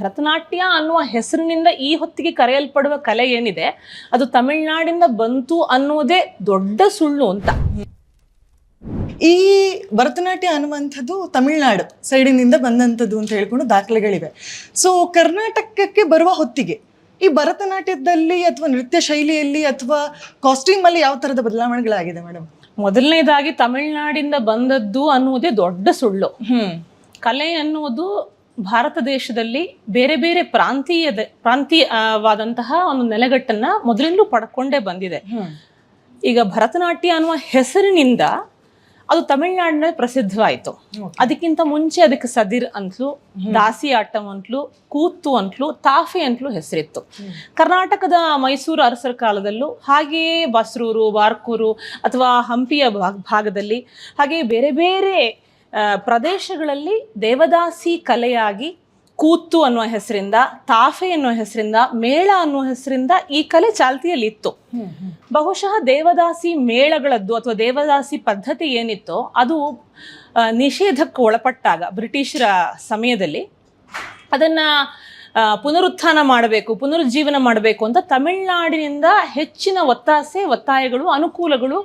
ಭರತನಾಟ್ಯ ಅನ್ನುವ ಹೆಸರಿನಿಂದ ಈ ಹೊತ್ತಿಗೆ ಕರೆಯಲ್ಪಡುವ ಕಲೆ ಏನಿದೆ ಅದು ತಮಿಳ್ನಾಡಿಂದ ಬಂತು ಅನ್ನೋದೇ ದೊಡ್ಡ ಸುಳ್ಳು ಅಂತ. ಈ ಭರತನಾಟ್ಯ ಅನ್ನುವಂಥದ್ದು ತಮಿಳ್ನಾಡು ಸೈಡಿನಿಂದ ಬಂದಂಥದ್ದು ಅಂತ ಹೇಳ್ಕೊಂಡು ದಾಖಲೆಗಳಿವೆ. ಸೊ ಕರ್ನಾಟಕಕ್ಕೆ ಬರುವ ಹೊತ್ತಿಗೆ ಈ ಭರತನಾಟ್ಯದಲ್ಲಿ ಅಥವಾ ನೃತ್ಯ ಶೈಲಿಯಲ್ಲಿ ಅಥವಾ ಕಾಸ್ಟ್ಯೂಮ್ ಅಲ್ಲಿ ಯಾವ ತರದ ಬದಲಾವಣೆಗಳಾಗಿದೆ ಮೇಡಮ್ ಮೊದಲನೇದಾಗಿ ತಮಿಳ್ನಾಡಿಂದ ಬಂದದ್ದು ಅನ್ನುವುದೇ ದೊಡ್ಡ ಸುಳ್ಳು. ಹ್ಮ್. ಕಲೆ ಅನ್ನುವುದು ಭಾರತ ದೇಶದಲ್ಲಿ ಬೇರೆ ಬೇರೆ ಪ್ರಾಂತೀಯದ ಪ್ರಾಂತೀಯವಾದಂತಹ ಒಂದು ನೆಲೆಗಟ್ಟನ್ನ ಮೊದಲಿಂದಲೂ ಪಡ್ಕೊಂಡೇ ಬಂದಿದೆ. ಈಗ ಭರತನಾಟ್ಯ ಅನ್ನುವ ಹೆಸರಿನಿಂದ ಅದು ತಮಿಳ್ನಾಡಿನಲ್ಲಿ ಪ್ರಸಿದ್ಧವಾಯಿತು. ಅದಕ್ಕಿಂತ ಮುಂಚೆ ಅದಕ್ಕೆ ಸದಿರ್ ಅಂತಲೂ ದಾಸಿ ಆಟಂ ಅಂತಲೂ ಕೂತು ಅಂತಲೂ ತಾಫೆ ಅಂತಲೂ ಹೆಸರಿತ್ತು. ಕರ್ನಾಟಕದ ಮೈಸೂರು ಅರಸರ ಕಾಲದಲ್ಲೂ ಹಾಗೆಯೇ ಬಸ್ರೂರು ಬಾರ್ಕೂರು ಅಥವಾ ಹಂಪಿಯ ಭಾಗ- ಭಾಗದಲ್ಲಿ ಹಾಗೆಯೇ ಬೇರೆ ಬೇರೆ ಪ್ರದೇಶಗಳಲ್ಲಿ ದೇವದಾಸಿ ಕಲೆಯಾಗಿ ಕೂತು ಅನ್ನುವ ಹೆಸರಿಂದ ತಾಫೆ ಅನ್ನುವ ಹೆಸರಿಂದ ಮೇಳ ಅನ್ನುವ ಹೆಸರಿಂದ ಈ ಕಲೆ ಚಾಲ್ತಿಯಲ್ಲಿ ಇತ್ತು ಬಹುಶಃ ದೇವದಾಸಿ ಮೇಳಗಳದ್ದು ಅಥವಾ ದೇವದಾಸಿ ಪದ್ಧತಿ ಏನಿತ್ತೋ ಅದು ನಿಷೇಧಕ್ಕೆ ಒಳಪಟ್ಟಾಗ ಬ್ರಿಟಿಷರ ಸಮಯದಲ್ಲಿ ಅದನ್ನ ಪುನರುತ್ಥಾನ ಮಾಡಬೇಕು ಪುನರುಜ್ಜೀವನ ಮಾಡಬೇಕು ಅಂತ ತಮಿಳುನಾಡಿನಿಂದ ಹೆಚ್ಚಿನ ಒತ್ತಾಸೆ ಒತ್ತಾಯಗಳು ಅನುಕೂಲಗಳು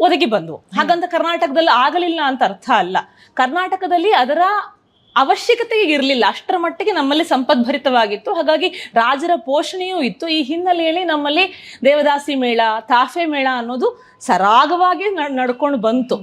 ಒದಗಿ ಬಂದವು. ಹಾಗಂತ ಕರ್ನಾಟಕದಲ್ಲಿ ಆಗಲಿಲ್ಲ ಅಂತ ಅರ್ಥ ಅಲ್ಲ. ಕರ್ನಾಟಕದಲ್ಲಿ ಅದರ ಅವಶ್ಯಕತೆ ಇರಲಿಲ್ಲ. ಅಷ್ಟರ ಮಟ್ಟಿಗೆ ನಮ್ಮಲ್ಲಿ ಸಂಪದ್ಭರಿತವಾಗಿತ್ತು ಹಾಗಾಗಿ ರಾಜರ ಪೋಷಣೆಯೂ ಇತ್ತು. ಈ ಹಿನ್ನೆಲೆಯಲ್ಲಿ ನಮ್ಮಲ್ಲಿ ದೇವದಾಸಿ ಮೇಳ ತಾಫೆ ಮೇಳ ಅನ್ನೋದು ಸರಾಗವಾಗಿ ನಡ್- ನಡ್ಕೊಂಡು ಬಂತು.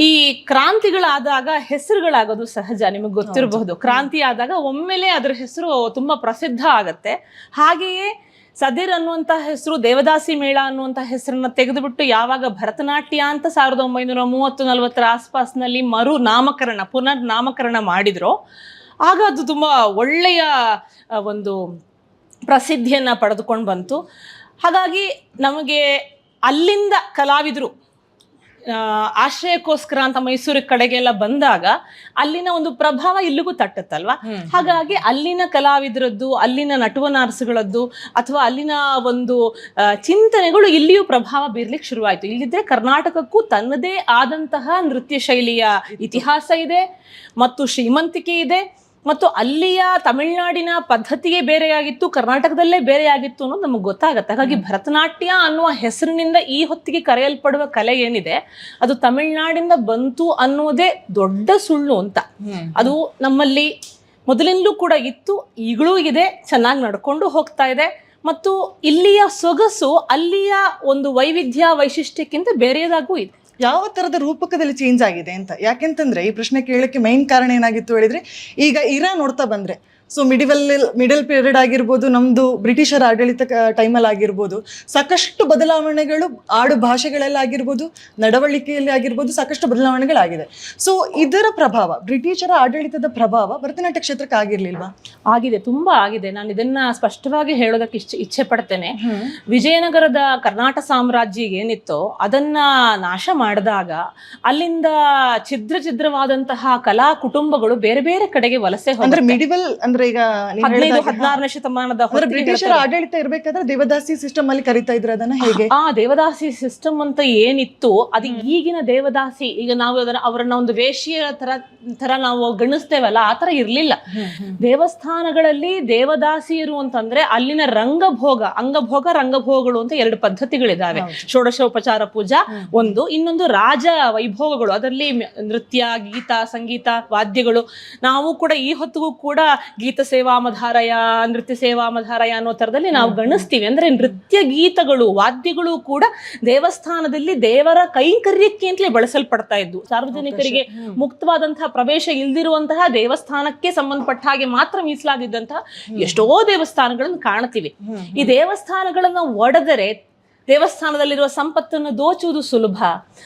ಈ ಕ್ರಾಂತಿಗಳಾದಾಗ ಹೆಸರುಗಳಾಗೋದು ಸಹಜ ನಿಮಗೆ ಗೊತ್ತಿರಬಹುದು. ಕ್ರಾಂತಿ ಆದಾಗ ಒಮ್ಮೆಲೆ ಅದರ ಹೆಸರು ತುಂಬಾ ಪ್ರಸಿದ್ಧ ಆಗತ್ತೆ. ಹಾಗೆಯೇ ಸದಿರ್ ಅನ್ನುವಂಥ ಹೆಸರು, ದೇವದಾಸಿ ಮೇಳ ಅನ್ನುವಂಥ ಹೆಸರನ್ನ ತೆಗೆದುಬಿಟ್ಟು ಯಾವಾಗ ಭರತನಾಟ್ಯ ಅಂತ ಸಾವಿರದ ಒಂಬೈನೂರ ಮೂವತ್ತು ನಲವತ್ತರ ಆಸ್ಪಾಸ್ನಲ್ಲಿ ಮರು ನಾಮಕರಣ ಪುನರ್ ನಾಮಕರಣ ಮಾಡಿದ್ರು. ಆಗ ಅದು ತುಂಬ ಒಳ್ಳೆಯ ಒಂದು ಪ್ರಸಿದ್ಧಿಯನ್ನ ಪಡೆದುಕೊಂಡು ಬಂತು. ಹಾಗಾಗಿ ನಮಗೆ ಅಲ್ಲಿಂದ ಕಲಾವಿದರು ಆಶ್ರಯಕ್ಕೋಸ್ಕರ ಅಂತ ಮೈಸೂರು ಕಡೆಗೆಲ್ಲ ಬಂದಾಗ ಅಲ್ಲಿನ ಒಂದು ಪ್ರಭಾವ ಇಲ್ಲಿಗೂ ತಟ್ಟತ್ತಲ್ವಾ? ಹಾಗಾಗಿ ಅಲ್ಲಿನ ಕಲಾವಿದರದ್ದು ಅಲ್ಲಿನ ನಟುವನಾರಸುಗಳದ್ದು ಅಥವಾ ಅಲ್ಲಿನ ಒಂದು ಚಿಂತನೆಗಳು ಇಲ್ಲಿಯೂ ಪ್ರಭಾವ ಬೀರ್ಲಿಕ್ಕೆ ಶುರುವಾಯಿತು. ಇಲ್ಲಿದ್ರೆ ಕರ್ನಾಟಕಕ್ಕೂ ತನ್ನದೇ ಆದಂತಹ ನೃತ್ಯ ಶೈಲಿಯ ಇತಿಹಾಸ ಇದೆ ಮತ್ತು ಶ್ರೀಮಂತಿಕೆ ಇದೆ. ಮತ್ತು ಅಲ್ಲಿಯ ತಮಿಳುನಾಡಿನ ಪದ್ಧತಿಯೇ ಬೇರೆಯಾಗಿತ್ತು ಕರ್ನಾಟಕದಲ್ಲೇ ಬೇರೆಯಾಗಿತ್ತು ಅನ್ನೋದು ನಮಗೆ ಗೊತ್ತಾಗತ್ತೆ. ಹಾಗಾಗಿ ಭರತನಾಟ್ಯ ಅನ್ನುವ ಹೆಸರಿನಿಂದ ಈ ಹೊತ್ತಿಗೆ ಕರೆಯಲ್ಪಡುವ ಕಲೆ ಏನಿದೆ ಅದು ತಮಿಳುನಾಡಿಂದ ಬಂತು ಅನ್ನೋದೇ ದೊಡ್ಡ ಸುಳ್ಳು ಅಂತ. ಅದು ನಮ್ಮಲ್ಲಿ ಮೊದಲಿಂದಲೂ ಕೂಡ ಇತ್ತು ಈಗಲೂ ಇದೆ ಚೆನ್ನಾಗಿ ನಡ್ಕೊಂಡು ಹೋಗ್ತಾ ಇದೆ. ಮತ್ತು ಇಲ್ಲಿಯ ಸೊಗಸು ಅಲ್ಲಿಯ ಒಂದು ವೈವಿಧ್ಯ ವೈಶಿಷ್ಟ್ಯಕ್ಕಿಂತ ಬೇರೆಯದಾಗೂ ಇದೆ. ಯಾವ ತರದ ರೂಪಕದಲ್ಲಿ ಚೇಂಜ್ ಆಗಿದೆ ಅಂತ? ಯಾಕೆಂತಂದ್ರೆ ಈ ಪ್ರಶ್ನೆ ಕೇಳಕ್ಕೆ ಮೈನ್ ಕಾರಣ ಏನಾಗಿತ್ತು ಹೇಳಿದ್ರೆ, ಈಗ ಇರಾ ನೋಡ್ತಾ ಬಂದ್ರೆ. ಸೊ ಮಿಡಿವಲ್ ಮಿಡಲ್ ಪೀರಿಯಡ್ ಆಗಿರ್ಬೋದು ನಮ್ದು ಬ್ರಿಟಿಷರ ಆಡಳಿತ ಟೈಮಲ್ಲಿ ಆಗಿರ್ಬೋದು ಸಾಕಷ್ಟು ಬದಲಾವಣೆಗಳು ಆಡು ಭಾಷೆಗಳಲ್ಲಿ ಆಗಿರ್ಬೋದು ನಡವಳಿಕೆಯಲ್ಲಿ ಆಗಿರ್ಬೋದು ಸಾಕಷ್ಟು ಬದಲಾವಣೆಗಳಾಗಿದೆ. ಸೊ ಇದರ ಪ್ರಭಾವ ಬ್ರಿಟಿಷರ ಆಡಳಿತದ ಪ್ರಭಾವ ಭರತನಾಟ್ಯ ಕ್ಷೇತ್ರಕ್ಕೆ ಆಗಿರ್ಲಿಲ್ವಾ? ಆಗಿದೆ ತುಂಬಾ ಆಗಿದೆ. ನಾನು ಇದನ್ನ ಸ್ಪಷ್ಟವಾಗಿ ಹೇಳೋದಕ್ಕೆ ಇಚ್ಛೆ ಇಚ್ಛೆ ಪಡ್ತೇನೆ. ವಿಜಯನಗರದ ಕರ್ನಾಟಕ ಸಾಮ್ರಾಜ್ಯ ಏನಿತ್ತೋ ಅದನ್ನ ನಾಶ ಮಾಡಿದಾಗ ಅಲ್ಲಿಂದ ಛಿದ್ರ ಛಿದ್ರವಾದಂತಹ ಕಲಾ ಕುಟುಂಬಗಳು ಬೇರೆ ಬೇರೆ ಕಡೆಗೆ ವಲಸೆ ಅಂದ್ರೆ ಮಿಡಿವಲ್ ಅಂದ್ರೆ ಈಗ ಹದಿನಾರನೇ ಶತಮಾನದ ಬ್ರಿಟಿಷರ ಆಡಳಿತ ಇರಬೇಕಾದ್ರೆ ದೇವದಾಸಿ ಸಿಸ್ಟಮ್ ಅಲ್ಲಿ ಕರಿತಾ ಇದ್ರ ಅದನ್ನ ಹೇಗೆ? ಆ ದೇವದಾಸಿ ಸಿಸ್ಟಮ್ ಅಂತ ಏನಿತ್ತು ಅದು ಈಗಿನ ದೇವದಾಸಿ ಈಗ ನಾವು ಅದನ್ನ ಅವರನ್ನ ಒಂದು ವೇಷಿಯ ತರ ತರ ನಾವು ಗಣಿಸ್ತೇವಲ್ಲ ಆ ತರ ಇರ್ಲಿಲ್ಲ. ದೇವಸ್ಥಾನಗಳಲ್ಲಿ ದೇವದಾಸಿಯರು ಅಂತಂದ್ರೆ ಅಲ್ಲಿನ ರಂಗಭೋಗ ಅಂಗಭೋಗ ರಂಗಭೋಗಗಳು ಅಂತ ಎರಡು ಪದ್ಧತಿಗಳಿದಾವೆ. ಷೋಡಶೋಪಚಾರ ಪೂಜಾ ಒಂದು ಇನ್ನೊಂದು ರಾಜ ವೈಭೋಗಗಳು ಅದರಲ್ಲಿ ನೃತ್ಯ ಗೀತ ಸಂಗೀತ ವಾದ್ಯಗಳು. ನಾವು ಕೂಡ ಈ ಹೊತ್ತಿಗೂ ಕೂಡ ಗೀತ ಸೇವಾಮಧಾರಯ ನೃತ್ಯ ಸೇವಾಮಧಾರಯ ಅನ್ನೋ ತರದಲ್ಲಿ ನಾವು ಗಣಿಸ್ತೀವಿ ಅಂದ್ರೆ ನೃತ್ಯ ಗೀತಗಳು ವಾದ್ಯಗಳು ಕೂಡ ದೇವಸ್ಥಾನದಲ್ಲಿ ದೇವರ ಕೈಂಕರ್ಯಕ್ಕೆ ಅಂತಲೇ ಬಳಸಲ್ಪಡ್ತಾ ಇದ್ದು ಸಾರ್ವಜನಿಕರಿಗೆ ಮುಕ್ತವಾದಂತಹ ಪ್ರವೇಶ ಇಲ್ದಿರುವಂತಹ ದೇವಸ್ಥಾನಕ್ಕೆ ಸಂಬಂಧಪಟ್ಟ ಹಾಗೆ ಮಾತ್ರ ಮೀಸಲಾಗಿದ್ದಂತಹ ಎಷ್ಟೋ ದೇವಸ್ಥಾನಗಳನ್ನು ಕಾಣ್ತೀವಿ. ಈ ದೇವಸ್ಥಾನಗಳನ್ನ ಒಡೆದರೆ ದೇವಸ್ಥಾನದಲ್ಲಿರುವ ಸಂಪತ್ತನ್ನು ದೋಚುವುದು ಸುಲಭ.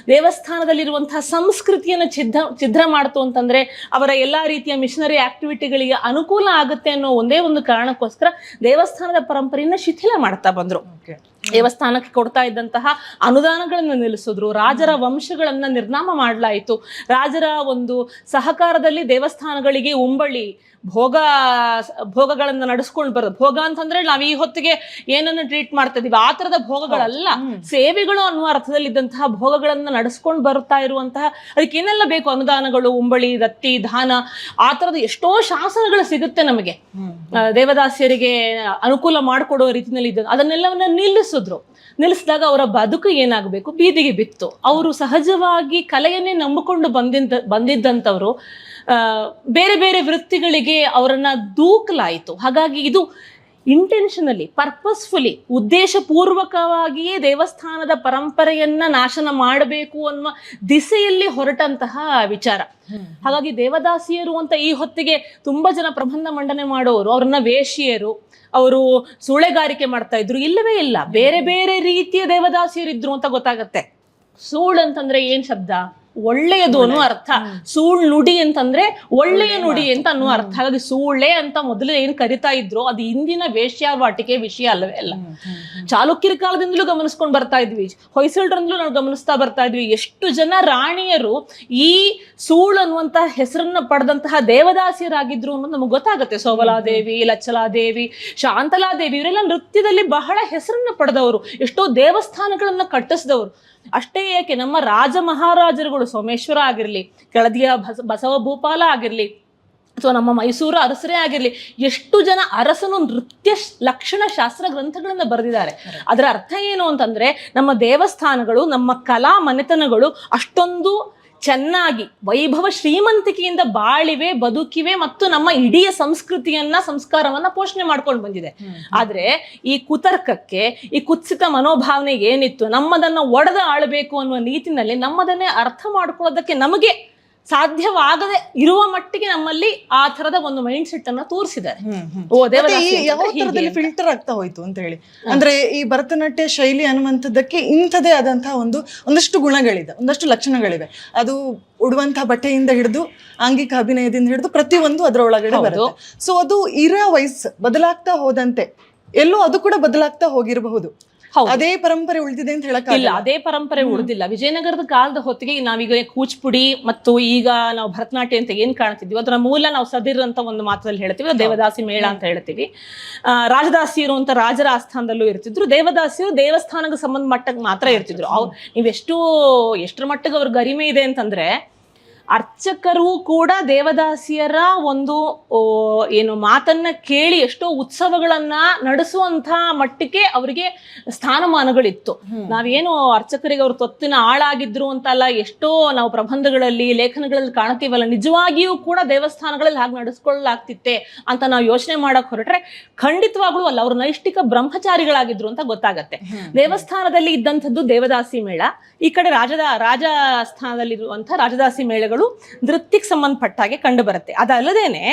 ದೇವಸ್ಥಾನದಲ್ಲಿರುವಂತಹ ಸಂಸ್ಕೃತಿಯನ್ನು ಛಿದ್ರ ಛಿದ್ರ ಮಾಡ್ತು ಅಂತಂದ್ರೆ ಅವರ ಎಲ್ಲ ರೀತಿಯ ಮಿಷನರಿ ಆಕ್ಟಿವಿಟಿಗಳಿಗೆ ಅನುಕೂಲ ಆಗುತ್ತೆ ಅನ್ನೋ ಒಂದೇ ಒಂದು ಕಾರಣಕ್ಕೋಸ್ಕರ ದೇವಸ್ಥಾನದ ಪರಂಪರೆಯನ್ನು ಶಿಥಿಲ ಮಾಡ್ತಾ ಬಂದರು. ದೇವಸ್ಥಾನಕ್ಕೆ ಕೊಡ್ತಾ ಇದ್ದಂತಹ ಅನುದಾನಗಳನ್ನು ನಿಲ್ಲಿಸಿದ್ರು. ರಾಜರ ವಂಶಗಳನ್ನ ನಿರ್ನಾಮ ಮಾಡಲಾಯಿತು. ರಾಜರ ಒಂದು ಸಹಕಾರದಲ್ಲಿ ದೇವಸ್ಥಾನಗಳಿಗೆ ಉಂಬಳಿ ಭೋಗ ಭೋಗಗಳನ್ನ ನಡೆಸ್ಕೊಂಡು ಬರೋದು. ಭೋಗ ಅಂತಂದ್ರೆ ನಾವು ಈ ಹೊತ್ತಿಗೆ ಏನನ್ನ ಟ್ರೀಟ್ ಮಾಡ್ತಾ ಇದೀವಿ ಆ ತರದ ಭೋಗಗಳಲ್ಲ. ಸೇವೆಗಳು ಅನ್ನುವ ಅರ್ಥದಲ್ಲಿದ್ದಂತಹ ಭೋಗಗಳನ್ನ ನಡೆಸ್ಕೊಂಡು ಬರ್ತಾ ಇರುವಂತಹ ಅದಕ್ಕೆ ಏನೆಲ್ಲ ಬೇಕು? ಅನುದಾನಗಳು ಉಂಬಳಿ ದತ್ತಿ ದಾನ ಆ ತರದ ಎಷ್ಟೋ ಶಾಸನಗಳು ಸಿಗುತ್ತೆ ನಮಗೆ. ದೇವದಾಸಿಯರಿಗೆ ಅನುಕೂಲ ಮಾಡಿಕೊಡೋ ರೀತಿಯಲ್ಲಿ ಇದ್ದ ಅದನ್ನೆಲ್ಲವನ್ನ ನಿಲ್ಲಿಸಿದ್ರು. ನಿಲ್ಲಿಸಿದಾಗ ಅವರ ಬದುಕು ಏನಾಗಬೇಕು? ಬೀದಿಗೆ ಬಿತ್ತು. ಅವರು ಸಹಜವಾಗಿ ಕಲೆಯನ್ನೇ ನಂಬಿಕೊಂಡು ಬಂದಿದ್ದ ಬಂದಿದ್ದಂಥವ್ರು ಬೇರೆ ಬೇರೆ ವೃತ್ತಿಗಳಿಗೆ ಅವರನ್ನ ದೂಕಲಾಯಿತು. ಹಾಗಾಗಿ ಇದು ಇಂಟೆನ್ಷನಲಿ ಪರ್ಪಸ್ಫುಲಿ ಉದ್ದೇಶಪೂರ್ವಕವಾಗಿಯೇ ದೇವಸ್ಥಾನದ ಪರಂಪರೆಯನ್ನ ನಾಶನ ಮಾಡಬೇಕು ಅನ್ನುವ ದಿಸೆಯಲ್ಲಿ ಹೊರಟಂತಹ ವಿಚಾರ. ಹಾಗಾಗಿ ದೇವದಾಸಿಯರು ಅಂತ ಈ ಹೊತ್ತಿಗೆ ತುಂಬಾ ಜನ ಪ್ರಬಂಧ ಮಂಡನೆ ಮಾಡೋರು ಅವ್ರನ್ನ ವೇಶಿಯರು ಅವರು ಸೂಳೆಗಾರಿಕೆ ಮಾಡ್ತಾ ಇದ್ರು. ಇಲ್ಲವೇ ಇಲ್ಲ. ಬೇರೆ ಬೇರೆ ರೀತಿಯ ದೇವದಾಸಿಯರು ಇದ್ರು ಅಂತ ಗೊತ್ತಾಗತ್ತೆ. ಸೂಳ್ ಅಂತಂದ್ರೆ ಏನ್ ಶಬ್ದ? ಒಳ್ಳೆಯದು ಅನ್ನೋ ಅರ್ಥ. ಸೂಳ್ ನುಡಿ ಅಂತಂದ್ರೆ ಒಳ್ಳೆಯ ನುಡಿ ಅಂತ ಅನ್ನೋ ಅರ್ಥ. ಹಾಗಾಗಿ ಸೂಳೆ ಅಂತ ಮೊದಲು ಏನ್ ಕರಿತಾ ಇದ್ರು ಅದು ಇಂದಿನ ವೇಶ್ಯಾವಾಟಿಕೆ ವಿಷಯ ಅಲ್ಲವೇ ಅಲ್ಲ. ಚಾಲುಕ್ಯರ ಕಾಲದಿಂದಲೂ ಗಮನಿಸ್ಕೊಂಡು ಬರ್ತಾ ಇದ್ವಿ. ಹೊಯ್ಸಳರಿಂದಲೂ ನಾವು ಗಮನಿಸ್ತಾ ಬರ್ತಾ ಇದ್ವಿ. ಎಷ್ಟು ಜನ ರಾಣಿಯರು ಈ ಸೂಳ್ ಅನ್ನುವಂತ ಹೆಸರನ್ನ ಪಡೆದಂತಹ ದೇವದಾಸಿಯರಾಗಿದ್ರು ಅನ್ನೋದು ನಮಗೆ ಗೊತ್ತಾಗುತ್ತೆ. ಸೋಬಲಾದೇವಿ ಲಚ್ಚಲಾದೇವಿ ಶಾಂತಲಾದೇವಿ ಇವರೆಲ್ಲ ನೃತ್ಯದಲ್ಲಿ ಬಹಳ ಹೆಸರನ್ನ ಪಡೆದವರು. ಎಷ್ಟೋ ದೇವಸ್ಥಾನಗಳನ್ನ ಕಟ್ಟಿಸಿದವರು. ಅಷ್ಟೇ ಏಕೆ ನಮ್ಮ ರಾಜ ಮಹಾರಾಜರುಗಳು ಸೋಮೇಶ್ವರ ಆಗಿರಲಿ, ಕೆಳದಿಯ ಬಸ, ಬಸವ ಭೂಪಾಲ ಆಗಿರಲಿ, ಅಥವಾ ನಮ್ಮ ಮೈಸೂರು ಅರಸರೇ ಆಗಿರಲಿ, ಎಷ್ಟು ಜನ ಅರಸನು ನೃತ್ಯ ಲಕ್ಷಣ ಶಾಸ್ತ್ರ ಗ್ರಂಥಗಳನ್ನ ಬರೆದಿದ್ದಾರೆ. ಅದರ ಅರ್ಥ ಏನು ಅಂತಂದ್ರೆ, ನಮ್ಮ ದೇವಸ್ಥಾನಗಳು, ನಮ್ಮ ಕಲಾ ಮನೆತನಗಳು ಅಷ್ಟೊಂದು ಚೆನ್ನಾಗಿ ವೈಭವ ಶ್ರೀಮಂತಿಕೆಯಿಂದ ಬಾಳಿವೆ ಬದುಕಿವೆ ಮತ್ತು ನಮ್ಮ ಇಡೀ ಸಂಸ್ಕೃತಿಯನ್ನ ಸಂಸ್ಕಾರವನ್ನ ಪೋಷಣೆ ಮಾಡ್ಕೊಂಡು ಬಂದಿದೆ. ಆದ್ರೆ ಈ ಕುತರ್ಕಕ್ಕೆ ಈ ಕುತ್ಸಿತ ಮನೋಭಾವನೆ ಏನಿತ್ತು? ನಮ್ಮದನ್ನ ಒಡೆದ ಆಳ್ಬೇಕು ಅನ್ನುವ ನೀತಿನಲ್ಲಿ ನಮ್ಮದನ್ನೇ ಅರ್ಥ ಮಾಡ್ಕೊಳ್ಳೋದಕ್ಕೆ ನಮಗೆ ಸಾಧ್ಯವಾಗದೆ ಇರುವ ಮಟ್ಟಿಗೆ ನಮ್ಮಲ್ಲಿ ಆ ತರದ ಒಂದು ಮೈಂಡ್ ಸೆಟ್ ಅನ್ನ ತೋರಿಸಿದ್ದಾರೆ. ಯಾವ ತರದಲ್ಲಿ ಫಿಲ್ಟರ್ ಆಗ್ತಾ ಹೋಯ್ತು ಅಂತ ಹೇಳಿ. ಅಂದ್ರೆ ಈ ಭರತನಾಟ್ಯ ಶೈಲಿ ಅನ್ನುವಂಥದ್ದಕ್ಕೆ ಇಂಥದೇ ಆದಂತಹ ಒಂದು ಒಂದಷ್ಟು ಗುಣಗಳಿದೆ ಒಂದಷ್ಟು ಲಕ್ಷಣಗಳಿವೆ. ಅದು ಉಡುವಂತಹ ಬಟ್ಟೆಯಿಂದ ಹಿಡಿದು ಆಂಗಿಕ ಅಭಿನಯದಿಂದ ಹಿಡಿದು ಪ್ರತಿಯೊಂದು ಅದರ ಒಳಗಡೆ ಬರುತ್ತೆ. ಸೊ ಅದು ಇರೋ ವಯಸ್ಸು ಬದಲಾಗ್ತಾ ಹೋದಂತೆ. ಎಲ್ಲೋ ಅದು ಕೂಡ ಬದಲಾಗ್ತಾ ಹೋಗಿರಬಹುದು. ಹೌದು. ಅದೇ ಪರಂಪರೆ ಉಳಿದಿದೆ ಅಂತ ಹೇಳಕ್ ಇಲ್ಲ ಅದೇ ಪರಂಪರೆ ಉಳಿದಿಲ್ಲ. ವಿಜಯನಗರದ ಕಾಲದ ಹೊತ್ತಿಗೆ ನಾವೀಗ ಕೂಚಿಪುಡಿ ಮತ್ತು ಈಗ ನಾವು ಭರತನಾಟ್ಯ ಅಂತ ಏನ್ ಕಾಣ್ತಿದ್ವಿ? ಅದರ ಮೂಲ ನಾವು ಸದಿರ್ ಅಂತ ಒಂದು ಮಾತಲ್ಲಿ ಹೇಳ್ತೀವಿ. ದೇವದಾಸಿ ಮೇಳ ಅಂತ ಹೇಳ್ತೀವಿ. ಆ, ರಾಜದಾಸಿಯರು ಅಂತ ರಾಜರ ಆಸ್ಥಾನದಲ್ಲೂ ಇರ್ತಿದ್ರು. ದೇವದಾಸಿಯರು ದೇವಸ್ಥಾನಕ್ಕೆ ಸಂಬಂಧ ಮಟ್ಟಕ್ಕೆ ಮಾತ್ರ ಇರ್ತಿದ್ರು. ಅವ್ರು ನೀವೆಷ್ಟು ಎಷ್ಟರ ಮಟ್ಟಿಗೆ ಅವ್ರ ಗರಿಮೆ ಇದೆ ಅಂತಂದ್ರೆ ಅರ್ಚಕರು ಕೂಡ ದೇವದಾಸಿಯರ ಒಂದು ಏನು ಮಾತನ್ನ ಕೇಳಿ ಎಷ್ಟೋ ಉತ್ಸವಗಳನ್ನ ನಡೆಸುವಂತ ಮಟ್ಟಿಗೆ ಅವರಿಗೆ ಸ್ಥಾನಮಾನಗಳಿತ್ತು. ನಾವೇನು ಅರ್ಚಕರಿಗೆ ಅವ್ರ ತೊತ್ತಿನ ಆಳಾಗಿದ್ರು ಅಂತಲ್ಲ ಎಷ್ಟೋ ನಾವು ಪ್ರಬಂಧಗಳಲ್ಲಿ ಲೇಖನಗಳಲ್ಲಿ ಕಾಣ್ತೀವಲ್ಲ ನಿಜವಾಗಿಯೂ ಕೂಡ ದೇವಸ್ಥಾನಗಳಲ್ಲಿ ಹಾಗೆ ನಡೆಸ್ಕೊಳ್ಳಲಾಗ್ತಿತ್ತೆ ಅಂತ ನಾವು ಯೋಚನೆ ಮಾಡಕ್ ಹೊರಟ್ರೆ ಖಂಡಿತವಾಗ್ಲೂ ಅಲ್ಲ ಅವ್ರ ನೈಷ್ಠಿಕ ಬ್ರಹ್ಮಚಾರಿಗಳಾಗಿದ್ರು ಅಂತ ಗೊತ್ತಾಗತ್ತೆ. ದೇವಸ್ಥಾನದಲ್ಲಿ ಇದ್ದಂಥದ್ದು ದೇವದಾಸಿ ಮೇಳ ಈ ಕಡೆ ರಾಜದ ರಾಜಸ್ಥಾನದಲ್ಲಿರುವಂತಹ ರಾಜದಾಸಿ ಮೇಳಗಳು ನೃತ್ಯಕ್ಕೆ ಸಂಬಂಧಪಟ್ಟ ಹಾಗೆ ಕಂಡು ಬರುತ್ತೆ. ಅದಲ್ಲದೇನೆ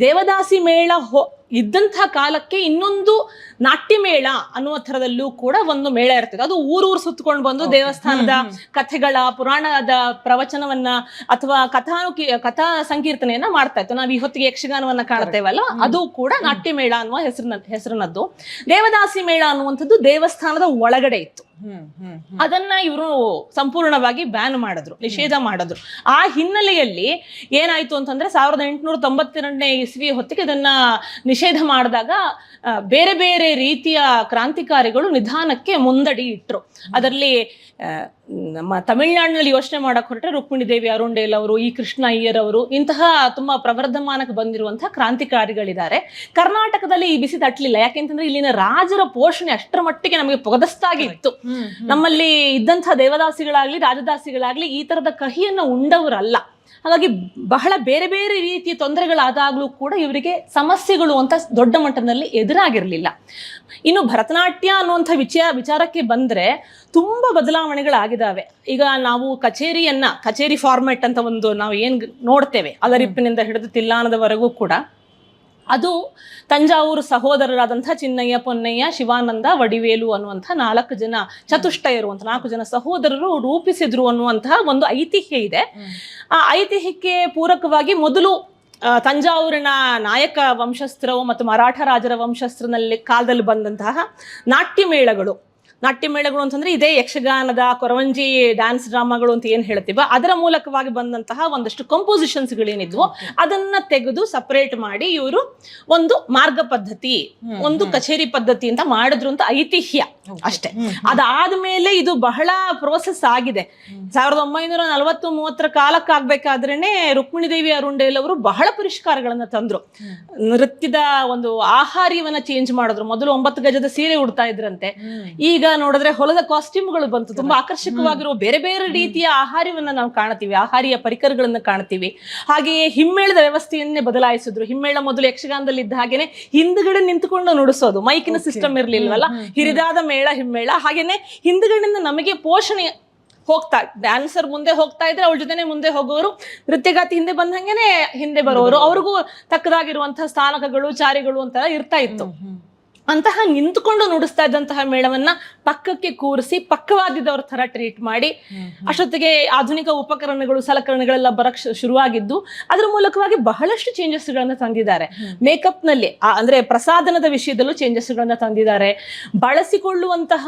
ದೇವದಾಸಿ ಮೇಳ ಹೊ ಇದ್ದಂತಹ ಕಾಲಕ್ಕೆ ಇನ್ನೊಂದು ನಾಟ್ಯ ಮೇಳ ಅನ್ನುವ ಥರದಲ್ಲೂ ಕೂಡ ಒಂದು ಮೇಳ ಇರ್ತದೆ. ಅದು ಊರೂರು ಸುತ್ತಕೊಂಡು ಬಂದು ದೇವಸ್ಥಾನದ ಕಥೆಗಳ ಪುರಾಣದ ಪ್ರವಚನವನ್ನ ಅಥವಾ ಕಥಾನುಕಿ ಕಥಾ ಸಂಕೀರ್ತನೆಯನ್ನ ಮಾಡ್ತಾ ಇತ್ತು. ನಾವು ಈ ಹೊತ್ತಿಗೆ ಯಕ್ಷಗಾನವನ್ನ ಕಾಣ್ತೇವಲ್ಲ ಅದು ಕೂಡ ನಾಟ್ಯ ಮೇಳ ಅನ್ನುವ ಹೆಸರಿನ ಹೆಸರಿನದ್ದು. ದೇವದಾಸಿ ಮೇಳ ಅನ್ನುವಂಥದ್ದು ದೇವಸ್ಥಾನದ ಒಳಗಡೆ ಇತ್ತು. ಅದನ್ನ ಇವರು ಸಂಪೂರ್ಣವಾಗಿ ಬ್ಯಾನ್ ಮಾಡಿದ್ರು, ನಿಷೇಧ ಮಾಡಿದ್ರು. ಆ ಹಿನ್ನೆಲೆಯಲ್ಲಿ ಏನಾಯ್ತು ಅಂತಂದ್ರೆ ಸಾವಿರದ ಎಂಟುನೂರ ತೊಂಬತ್ತೆರಡನೇ ಇಸ್ವಿ ಹೊತ್ತಿಗೆ ಇದನ್ನ ನಿಷೇಧ ಮಾಡಿದಾಗ ಬೇರೆ ಬೇರೆ ರೀತಿಯ ಕ್ರಾಂತಿಕಾರಿಗಳು ನಿಧಾನಕ್ಕೆ ಮುಂದಡಿ ಇಟ್ಟರು ಅದರಲ್ಲಿ ನಮ್ಮ ತಮಿಳ್ನಾಡಿನಲ್ಲಿ ಯೋಚನೆ ಮಾಡಕ್ ಹೊರಟ್ರೆ ರುಕ್ಮಿಣಿ ದೇವಿ ಅರುಂಡೇಲ್ ಅವರು ಈ ಕೃಷ್ಣ ಅಯ್ಯರ್ ಅವರು ಇಂತಹ ತುಂಬಾ ಪ್ರವರ್ಧಮಾನಕ್ಕೆ ಬಂದಿರುವಂತಹ ಕ್ರಾಂತಿಕಾರಿಗಳಿದ್ದಾರೆ. ಕರ್ನಾಟಕದಲ್ಲಿ ಈ ಬಿಸಿ ತಟ್ಟಲಿಲ್ಲ ಯಾಕೆಂತಂದ್ರೆ ಇಲ್ಲಿನ ರಾಜರ ಪೋಷಣೆ ಅಷ್ಟರ ಮಟ್ಟಿಗೆ ನಮಗೆ ಪೊಗದಸ್ತಾಗಿತ್ತು ನಮ್ಮಲ್ಲಿ ಇದ್ದಂತಹ ದೇವದಾಸಿಗಳಾಗ್ಲಿ ರಾಜದಾಸಿಗಳಾಗ್ಲಿ ಈ ತರದ ಕಹಿಯನ್ನ ಉಂಡವರಲ್ಲ. ಹಾಗಾಗಿ ಬಹಳ ಬೇರೆ ಬೇರೆ ರೀತಿಯ ತೊಂದರೆಗಳಾದಾಗಲೂ ಕೂಡ ಇವರಿಗೆ ಸಮಸ್ಯೆಗಳು ಅಂತ ದೊಡ್ಡ ಮಟ್ಟದಲ್ಲಿ ಎದುರಾಗಿರಲಿಲ್ಲ. ಇನ್ನು ಭರತನಾಟ್ಯ ಅನ್ನುವಂಥ ವಿಚಾರ ವಿಚಾರಕ್ಕೆ ಬಂದ್ರೆ ತುಂಬಾ ಬದಲಾವಣೆಗಳಾಗಿದ್ದಾವೆ ಈಗ ನಾವು ಕಚೇರಿಯನ್ನ ಕಚೇರಿ ಫಾರ್ಮೆಟ್ ಅಂತ ಒಂದು ನಾವು ಏನು ನೋಡ್ತೇವೆ ಅಲರಿಪ್ಪಿನಿಂದ ಹಿಡಿದು ತಿಲ್ಲಾನದವರೆಗೂ ಕೂಡ ಅದು ತಂಜಾವೂರು ಸಹೋದರರಾದಂಥ ಚಿನ್ನಯ್ಯ ಪೊನ್ನಯ್ಯ ಶಿವಾನಂದ ವಡಿವೇಲು ಅನ್ನುವಂಥ ನಾಲ್ಕು ಜನ ಚತುಷ್ಟಯರು ಅಂತ ನಾಲ್ಕು ಜನ ಸಹೋದರರು ರೂಪಿಸಿದ್ರು ಅನ್ನುವಂತಹ ಒಂದು ಐತಿಹ್ಯ ಇದೆ. ಆ ಐತಿಹ್ಯಕ್ಕೆ ಪೂರಕವಾಗಿ ಮೊದಲು ತಂಜಾವೂರಿನ ನಾಯಕ ವಂಶಸ್ತ್ರವು ಮತ್ತು ಮರಾಠ ರಾಜರ ವಂಶಸ್ತ್ರನಲ್ಲಿ ಕಾಲದಲ್ಲಿ ಬಂದಂತಹ ನಾಟ್ಯ ಮೇಳಗಳು ನಾಟ್ಯ ಮೇಳಗಳು ಅಂತಂದ್ರೆ ಇದೇ ಯಕ್ಷಗಾನದ ಕೊರವಂಜಿ ಡ್ಯಾನ್ಸ್ ಡ್ರಾಮಾಗಳು ಅಂತ ಏನ್ ಹೇಳ್ತೀವ ಅದರ ಮೂಲಕವಾಗಿ ಬಂದಂತಹ ಒಂದಷ್ಟು ಕಂಪೋಸಿಷನ್ಸ್ಗಳೇನಿದ್ವು ಅದನ್ನ ತೆಗೆದು ಸಪರೇಟ್ ಮಾಡಿ ಇವರು ಒಂದು ಮಾರ್ಗ ಪದ್ಧತಿ ಒಂದು ಕಚೇರಿ ಪದ್ಧತಿ ಅಂತ ಮಾಡಿದ್ರು ಅಂತ ಐತಿಹ್ಯ ಅಷ್ಟೇ. ಅದಾದ್ಮೇಲೆ ಇದು ಬಹಳ ಪ್ರೋಸೆಸ್ ಆಗಿದೆ. ಸಾವಿರದ ಒಂಬೈನೂರ ನಲವತ್ತು ಮೂವತ್ತರ ಕಾಲಕ್ಕಾಗ್ಬೇಕಾದ್ರೇನೆ ರುಕ್ಮಿಣಿ ದೇವಿ ಅರುಂಡೇಲ್ ಅವರು ಬಹಳ ಪರಿಷ್ಕಾರಗಳನ್ನ ತಂದ್ರು. ನೃತ್ಯದ ಒಂದು ಆಹಾರ್ಯವನ್ನ ಚೇಂಜ್ ಮಾಡಿದ್ರು. ಮೊದಲು ಒಂಬತ್ತು ಗಜದ ಸೀರೆ ಉಡ್ತಾ ಇದ್ರಂತೆ. ಈಗ ನೋಡಿದ್ರೆ ಹೊಲದ ಕಾಸ್ಟ್ಯೂಮ್ಗಳು ಬಂತು. ತುಂಬಾ ಆಕರ್ಷಕವಾಗಿರುವ ಬೇರೆ ಬೇರೆ ರೀತಿಯ ಆಹಾರವನ್ನ ನಾವು ಕಾಣ್ತೀವಿ ಆಹಾರಿಯ ಪರಿಕರಗಳನ್ನ ಕಾಣ್ತೀವಿ ಹಾಗೆಯೇ ಹಿಮ್ಮೇಳದ ವ್ಯವಸ್ಥೆಯನ್ನೇ ಬದಲಾಯಿಸಿದ್ರು. ಹಿಮ್ಮೇಳ ಮೊದಲು ಯಕ್ಷಗಾನದಲ್ಲಿ ಇದ್ದ ಹಾಗೇನೆ ಹಿಂದ್ಗಡೆ ನಿಂತ್ಕೊಂಡು ನುಡಿಸೋದು. ಮೈಕಿನ ಸಿಸ್ಟಮ್ ಇರ್ಲಿಲ್ವಲ್ಲ? ಹಿರಿದಾದ ಮೇಳ ಹಿಮ್ಮೇಳ. ಹಾಗೇನೆ ಹಿಂದ್ಗಡೆಯಿಂದ ನಮಗೆ ಪೋಷಣೆ ಹೋಗ್ತಾ ಡ್ಯಾನ್ಸರ್ ಮುಂದೆ ಹೋಗ್ತಾ ಇದ್ರೆ ಅವ್ರ ಜೊತೆನೆ ಮುಂದೆ ಹೋಗೋರು ನೃತ್ಯಗಾತಿ ಹಿಂದೆ ಬಂದಂಗೆನೆ ಹಿಂದೆ ಬರೋರು. ಅವ್ರಿಗೂ ತಕ್ಕದಾಗಿರುವಂತಹ ಸ್ಥಾನಕಗಳು ಚಾರಿಗಳು ಅಂತ ಇರ್ತಾ ಇತ್ತು. ಅಂತಹ ನಿಂತುಕೊಂಡು ನುಡಿಸ್ತಾ ಇದ್ದಂತಹ ಮೇಳವನ್ನ ಪಕ್ಕಕ್ಕೆ ಕೂರಿಸಿ ಪಕ್ಕವಾದಿದ್ದವ್ರ ಥರ ಟ್ರೀಟ್ ಮಾಡಿ ಅಷ್ಟೊತ್ತಿಗೆ ಆಧುನಿಕ ಉಪಕರಣಗಳು ಸಲಕರಣೆಗಳೆಲ್ಲ ಬರಕ್ ಶುರುವಾಗಿದ್ದು ಅದರ ಮೂಲಕವಾಗಿ ಬಹಳಷ್ಟು ಚೇಂಜಸ್ ಗಳನ್ನ ತಂದಿದ್ದಾರೆ ಮೇಕಪ್ನಲ್ಲಿ ಅಂದ್ರೆ ಪ್ರಸಾದನದ ವಿಷಯದಲ್ಲೂ ಚೇಂಜಸ್ ಗಳನ್ನ ತಂದಿದ್ದಾರೆ. ಬಳಸಿಕೊಳ್ಳುವಂತಹ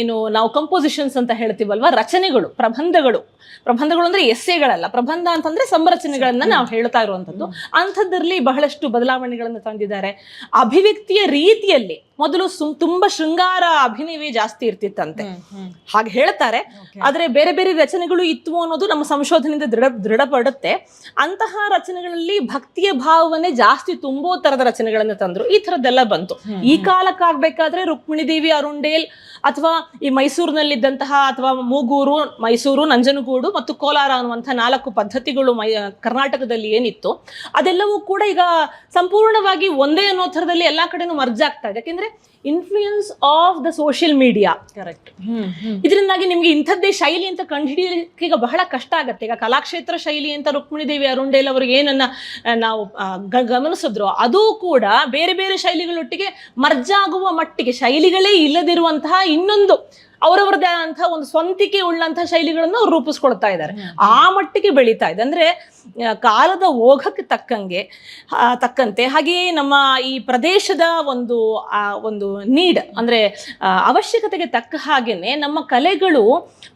ಏನು ನಾವು ಕಂಪೋಸಿಷನ್ಸ್ ಅಂತ ಹೇಳ್ತೀವಲ್ವಾ ರಚನೆಗಳು ಪ್ರಬಂಧಗಳು. ಪ್ರಬಂಧಗಳು ಅಂದ್ರೆ ಎಸ್ಸೆಗಳಲ್ಲ ಪ್ರಬಂಧ ಅಂತಂದ್ರೆ ಸಂರಚನೆಗಳನ್ನ ನಾವು ಹೇಳ್ತಾ ಇರುವಂತದ್ದು ಅಂಥದ್ರಲ್ಲಿ ಬಹಳಷ್ಟು ಬದಲಾವಣೆಗಳನ್ನು ತಂದಿದ್ದಾರೆ. ಅಭಿವ್ಯಕ್ತಿಯ ರೀತಿಯಲ್ಲಿ ಮೊದಲು ಸುಮ್ ತುಂಬಾ ಶೃಂಗಾರ ಅಭಿನಯವೇ ಜಾಸ್ತಿ ಇರ್ತಿತ್ತಂತೆ. ಹಾಗೆ ಹೇಳ್ತಾರೆ. ಆದ್ರೆ ಬೇರೆ ಬೇರೆ ರಚನೆಗಳು ಇತ್ತು ಅನ್ನೋದು ನಮ್ಮ ಸಂಶೋಧನೆಯಿಂದ ದೃಢ ದೃಢಪಡುತ್ತೆ. ಅಂತಹ ರಚನೆಗಳಲ್ಲಿ ಭಕ್ತಿಯ ಭಾವನೆ ಜಾಸ್ತಿ ತುಂಬೋ ತರದ ರಚನೆಗಳನ್ನ ತಂದ್ರು. ಈ ತರದ್ದೆಲ್ಲ ಬಂತು. ಈ ಕಾಲಕ್ಕಾಗ್ಬೇಕಾದ್ರೆ ರುಕ್ಮಿಣಿ ದೇವಿ ಅರುಂಡೇಲ್ ಅಥವಾ ಈ ಮೈಸೂರಿನಲ್ಲಿದ್ದಂತಹ ಅಥವಾ ಮೂಗೂರು ಮೈಸೂರು ನಂಜನಗೂಡು ಮತ್ತು ಕೋಲಾರ ಅನ್ನುವಂತಹ ನಾಲ್ಕು ಪದ್ಧತಿಗಳು ಮೈ ಕರ್ನಾಟಕದಲ್ಲಿ ಏನಿತ್ತು ಅದೆಲ್ಲವೂ ಕೂಡ ಈಗ ಸಂಪೂರ್ಣವಾಗಿ ಒಂದೇ ಅನ್ನೋ ಥರದಲ್ಲಿ ಎಲ್ಲಾ ಕಡೆನೂ ಮರ್ಜಾಗ್ತಾ ಇದೆ. ಯಾಕೆಂದ್ರೆ influence of the social media correct ಇದರಿಂದಾಗಿ ನಿಮ್ಗೆ ಇಂಥದ್ದೇ ಶೈಲಿ ಅಂತ ಕಂಡುಹಿಡಿಯಲಿಕ್ಕೆ ಈಗ ಬಹಳ ಕಷ್ಟ ಆಗುತ್ತೆ. ಈಗ ಕಲಾಕ್ಷೇತ್ರ ಶೈಲಿ ಅಂತ ರುಕ್ಮಿಣಿದೇವಿ ಅರುಂಡೇಲ್ ಅವ್ರಿಗೆ ಏನನ್ನ ನಾವು ಗಮನಿಸಿದ್ರು ಅದು ಕೂಡ ಬೇರೆ ಬೇರೆ ಶೈಲಿಗಳೊಟ್ಟಿಗೆ ಮರ್ಜಾಗುವ ಮಟ್ಟಿಗೆ ಶೈಲಿಗಳೇ ಇಲ್ಲದಿರುವಂತಹ ಇನ್ನೊಂದು ಅವರವರದೇ ಆದಂತಹ ಒಂದು ಸ್ವಂತಿಕೆ ಉಳ್ಳಂತಹ ಶೈಲಿಗಳನ್ನು ಅವ್ರು ರೂಪಿಸ್ಕೊಳ್ತಾ ಇದ್ದಾರೆ. ಆ ಮಟ್ಟಿಗೆ ಬೆಳೀತಾ ಇದೆ. ಅಂದ್ರೆ ಕಾಲದ ಓಘಕ್ಕೆ ತಕ್ಕಂಗೆ ತಕ್ಕಂತೆ ಹಾಗೆಯೇ ನಮ್ಮ ಈ ಪ್ರದೇಶದ ಒಂದು ಆ, ಒಂದು ನೀಡ್ ಅಂದ್ರೆ ಅವಶ್ಯಕತೆಗೆ ತಕ್ಕ ಹಾಗೇನೆ ನಮ್ಮ ಕಲೆಗಳು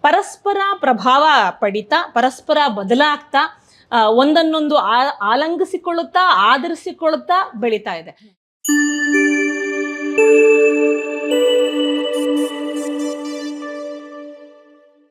ಪರಸ್ಪರ ಪ್ರಭಾವ ಪಡಿತಾ ಪರಸ್ಪರ ಬದಲಾಗ್ತಾ ಒಂದನ್ನೊಂದು ಆ- ಆಲಂಗಿಸಿಕೊಳ್ಳುತ್ತಾ ಆಧರಿಸಿಕೊಳ್ಳುತ್ತಾ ಬೆಳೀತಾ ಇದೆ.